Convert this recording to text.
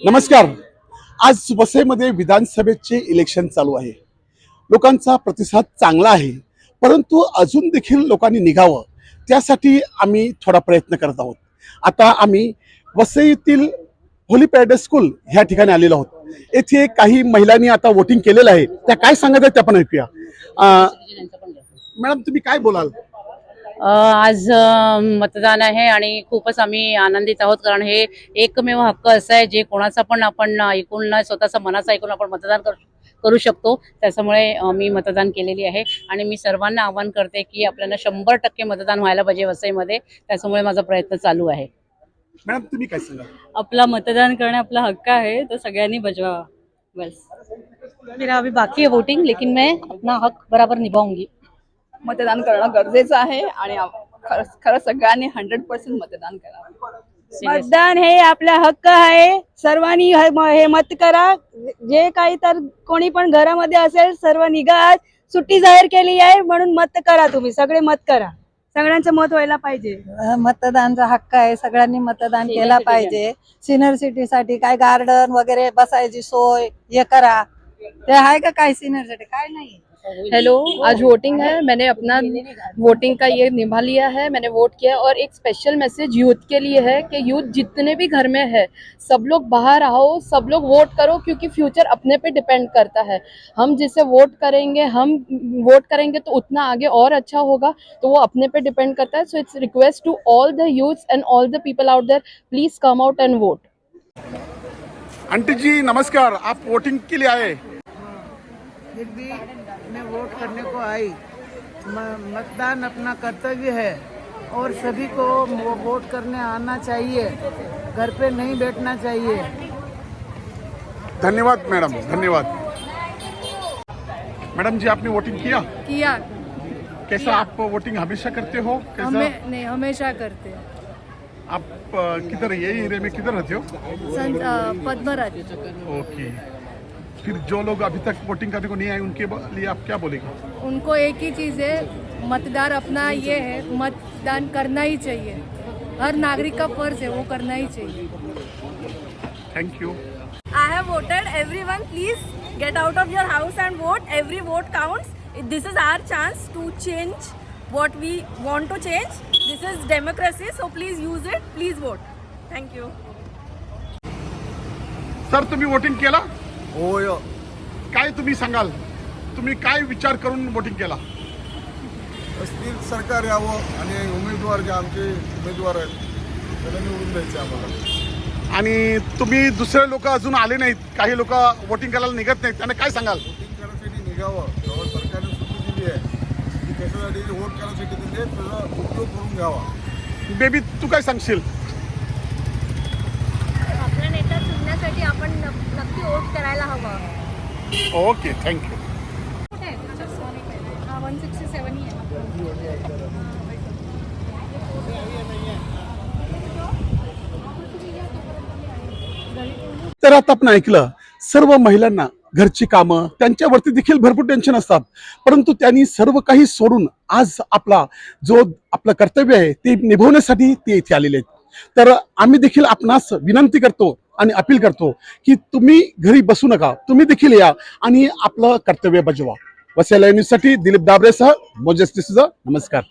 नमस्कार. आज वसईमध्ये विधानसभेचे इलेक्शन चालू आहे. लोकांचा प्रतिसाद चांगला आहे परंतु अजून देखील लोकांनी निघावं त्यासाठी आम्ही थोडा प्रयत्न करत आहोत. आता आम्ही वसईतील होली पॅरेड स्कूल ह्या ठिकाणी आलेलो आहोत. येथे काही महिलांनी आता वोटिंग केलेलं आहे. त्या काय सांगत आहेत त्या पण ऐकूया. मॅडम तुम्ही काय बोलाल? आज मतदान आहे आणि खूपच आम्ही आनंदित आहोत कारण हे एकमेव हक्क असं आहे जे कोणाचा पण आपण ऐकून न स्वतःचा मनाचा ऐकून आपण मतदान करू करू शकतो. त्याच्यामुळे मी मतदान केलेली आहे आणि मी सर्वांना आवाहन करते की आपल्याला शंभर टक्के मतदान व्हायला पाहिजे वसईमध्ये. त्याच्यामुळे माझा प्रयत्न चालू आहे. मॅडम तुम्ही काय सांगाल? आपला मतदान करणे आपला हक्क है तो सगळ्यांनी बजवावा. बस. मेरा अभी बाकी है वोटिंग लेकिन मैं अपना हक बराबर निभाऊंगी. मतदान करणं गरजेचं आहे आणि खरं खरं सगळ्यांनी हंड्रेड पर्सेंट मतदान करावं मतदान हे आपला हक्क आहे. सर्वांनी ह- मत करा. जे काही तर कोणी पण घरामध्ये असेल सर्व निघा आज. सुट्टी जाहीर केली आहे म्हणून मत करा तुम्ही. सगळे मत करा. सगळ्यांचं मत व्हायला पाहिजे. मतदानचा हक्क आहे. सगळ्यांनी मतदान केला. पाहिजे. सिनियर सिटीसाठी काय गार्डन वगैरे बसायची सोय हे करा. ते आहे का काय सिनियर सिटी काय नाही. हेलो आज वोटिंग है। मैंने अपना वोटिंग का ये निभा लिया है। मैंने वोट किया और एक स्पेशल मैसेज यूथ के लिए है कि यूथ जितने भी घर में है सब लोग बाहर आओ सब लोग वोट करो क्योंकि फ्यूचर अपने पे डिपेंड करता है। हम जिसे वोट करेंगे हम वोट करेंगे तो उतना आगे और अच्छा होगा तो वो अपने पे डिपेंड करता है। So it's request to all the youth and all the people out there please come out and vote aunty ji नमस्कार। आप वोटिंग के लिए आए। भी मैं वोट करने को आई। मतदान अपना कर्तव्य है और सभी को वोट करने आना चाहिए। घर पे नहीं बैठना चाहिए। धन्यवाद मैडम धन्यवाद। मैडम जी आपने वोटिंग किया? किया। कैसा किया। आप वोटिंग हमेशा करते हो? कैसा? हमें नहीं हमेशा करते। हैं आप किधर यही एरिया में किधर रहते हो? पद्मराज। ओके। फिर जो लोग अभी तक वोटिंग करने को नहीं आए उनके लिए आप क्या बोलेंगे? उनको एक ही चीज़ है मतदान अपना ये है मतदान करना ही चाहिए। हर नागरिक का फ़र्ज़ है वो करना ही चाहिए। Thank you I have voted everyone please get out of your house and vote every vote count this is our chance to change what we want to change this is democracy so please use it please vote thank you sir तुम्हें voting केला? होय. काय तुम्ही सांगाल? तुम्ही काय विचार करून वोटिंग केला? स्थिर सरकार यावं आणि उमेदवार जे आमचे उमेदवार आहेत त्याला निवडून द्यायचे आम्हाला. आणि तुम्ही दुसरे लोक अजून आले नाहीत काही लोक वोटिंग करायला निघत नाहीत त्यांना काय सांगाल? वोटिंग करण्यासाठी निघावं. जेव्हा सरकारने सुट्टी दिली आहे ती कशासाठी वोट करण्यासाठी दिली आहे त्याचा उपयोग करून घ्यावा. बेबी तू काय सांगशील? आपला नेता चुनण्यासाठी आपण करायला हवं. Okay thank you one sixty seven ही तर आता आपण ऐकलं सर्व महिलांना घरची कामं त्यांच्यावरती देखील भरपूर टेन्शन असतात. परंतु त्यांनी सर्व काही सोडून आज आपला जो आपलं कर्तव्य आहे ते निभवण्यासाठी ते इथे आलेले आहेत. तर आम्ही देखील आपणास विनंती करतो आणि अपील करतो की तुम्ही घरी बसू नका. तुम्ही देखील या आणि आपलं कर्तव्य बजवा. वसईला न्यूजसाठी दिलीप दाबरेसह मोजेस नमस्कार.